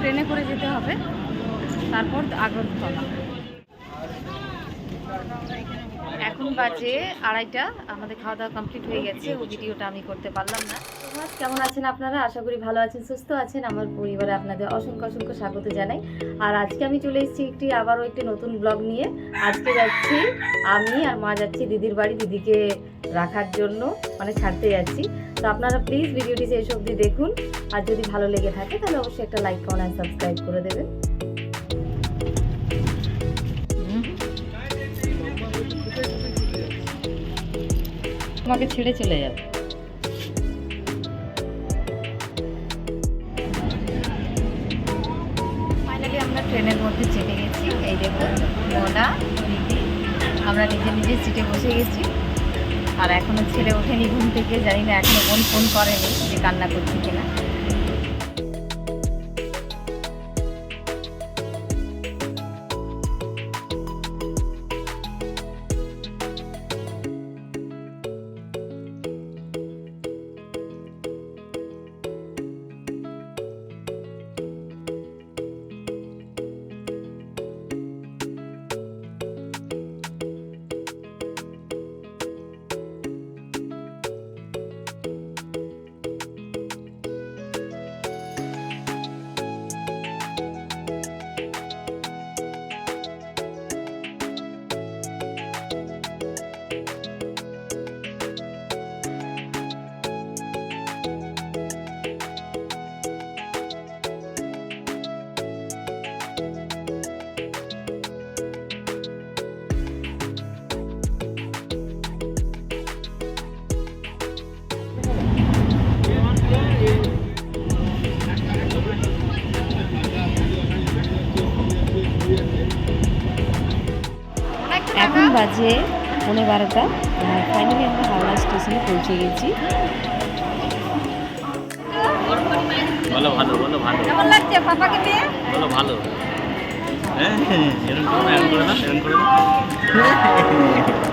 ট্রেনে করে যেতে হবে। তারপর আগরতলা এখন বাজে আড়াইটা। আমাদের খাওয়া দাওয়া কমপ্লিট হয়ে গেছে। ও ভিডিওটা আমি করতে পারলাম না। কেমন আছেন আপনারা? আশা করি ভালো আছেন, সুস্থ আছেন। আমার পরিবারে আপনাদের অসংখ্য অসংখ্য স্বাগত জানাই। আর আজকে আমি চলে এসেছি একটি, আবারও একটি নতুন ব্লগ নিয়ে। আজকে যাচ্ছি আমি আর মা যাচ্ছি দিদির বাড়ি, দিদিকে রাখার জন্য মানে ছাড়তে যাচ্ছি। তো আপনারা প্লিজ ভিডিওটি শেষ অবধি দেখুন। আর যদি ভালো লেগে থাকে, তাহলে অবশ্যই একটা লাইক কমেন্ট আর সাবস্ক্রাইব করে দেবেন। তোমাকে ছেড়ে চলে যাবে। আমরা ট্রেনের মধ্যে চেপে গেছি। এই দেখুন, মোনা আমরা নিজে নিজে সিটে বসে গেছি। আর এখনও ছেলে ওঠেনি, ঘুম থেকে জানি না, এখনও বোন ফোন করেনি যে কান্না করছে কিনা। বাজে পনেরো বারোটা। আর ফাইনালি আমরা হাওড়া স্টেশনে পৌঁছে গেছি। বলো ভালো বলো ভালো। কেমন লাগছে পাপাকে পেয়ে? বলো ভালো। হ্যাঁ এরকম করে না এরকম করে না।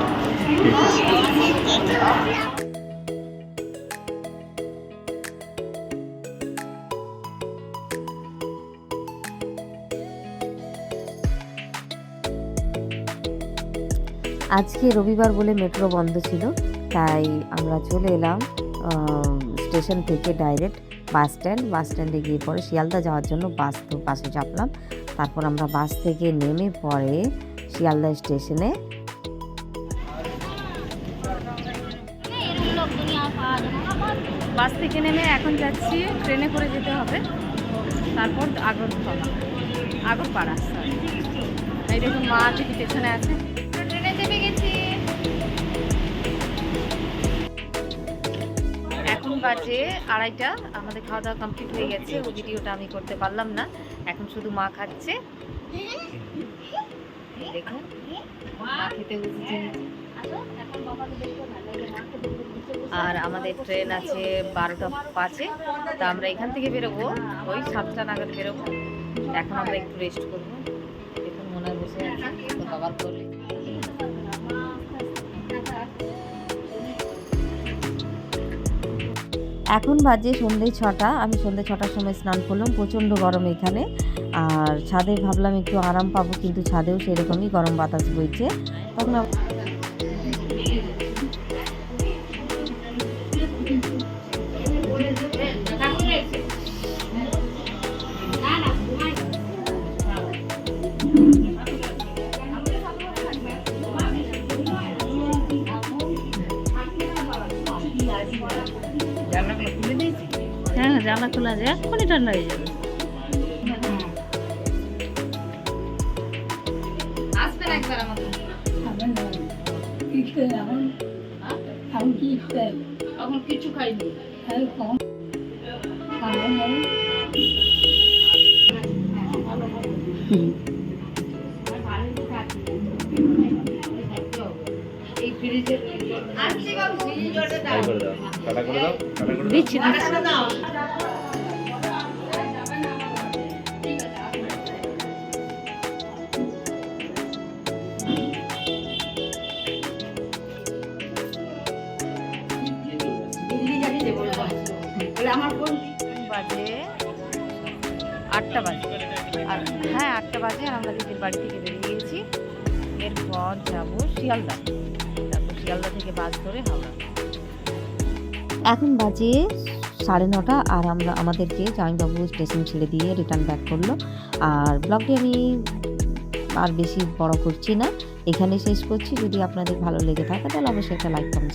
আজকে রবিবার বলে মেট্রো বন্ধ ছিল, তাই আমরা চলে এলাম স্টেশন থেকে ডাইরেক্ট বাস স্ট্যান্ড। বাস স্ট্যান্ডে গিয়ে পরে শিয়ালদা যাওয়ার জন্য বাস তো বাসে চাপলাম। তারপর আমরা বাস থেকে নেমে পরে শিয়ালদা স্টেশনে বাস থেকে নেমে এখন যাচ্ছি, ট্রেনে করে যেতে হবে। তারপর আগরতলা, আগরপাড়া। এই দেখুন মা আছে। বাজে আড়াইটা, আমাদের খাওয়া দাওয়া কমপ্লিট হয়ে গেছে, ও ভিডিওটা আমি করতে পারলাম না। এখন শুধু মা খাচ্ছে। মা খেতে আর আমাদের ট্রেন আছে বারোটা পাঁচে, তা আমরা এখান থেকে বেরোবো। ওই সাতটা নাগাদ বেরোবো। এখন আমরা একটু রেস্ট করব। দেখুন, মনে বসে আছে। বাবার করলে এখন বাজে সন্ধ্যে ছটা। আমি সন্ধ্যে ছটার সময় স্নান করলাম, প্রচণ্ড গরম এখানে। আর ছাদে ভাবলাম একটু আরাম পাবো, কিন্তু ছাদেও সেরকমই গরম বাতাস বইছে। তখন হ্যাঁ জানলা খোলা যায় এক্ষুনি ঠান্ডা হয়ে যাবে। এখন কিছু খাইনি। করে দাও। দিচ্ছি বাজে। আটটা বাজে। আর হ্যাঁ আটটা বাজে। আর আমরা দিদির বাড়ি থেকে বেরিয়ে গিয়েছি। এরপর যাব শিয়ালদা। তারপর শিয়ালদা থেকে বাস ধরে হাওড়া। এখন বাজে সাড়ে নটা, আর আমরা আমাদেরকে জামাইবাবু স্টেশন ছেড়ে দিয়ে রিটার্ন ব্যাক করল। আর ব্লগটি আমি আর বেশি বড় করছি না। এখানে শেষ করছি। যদি আপনাদের ভালো লেগে থাকে, তাহলে অবশ্যই একটা লাইক কমেন্ট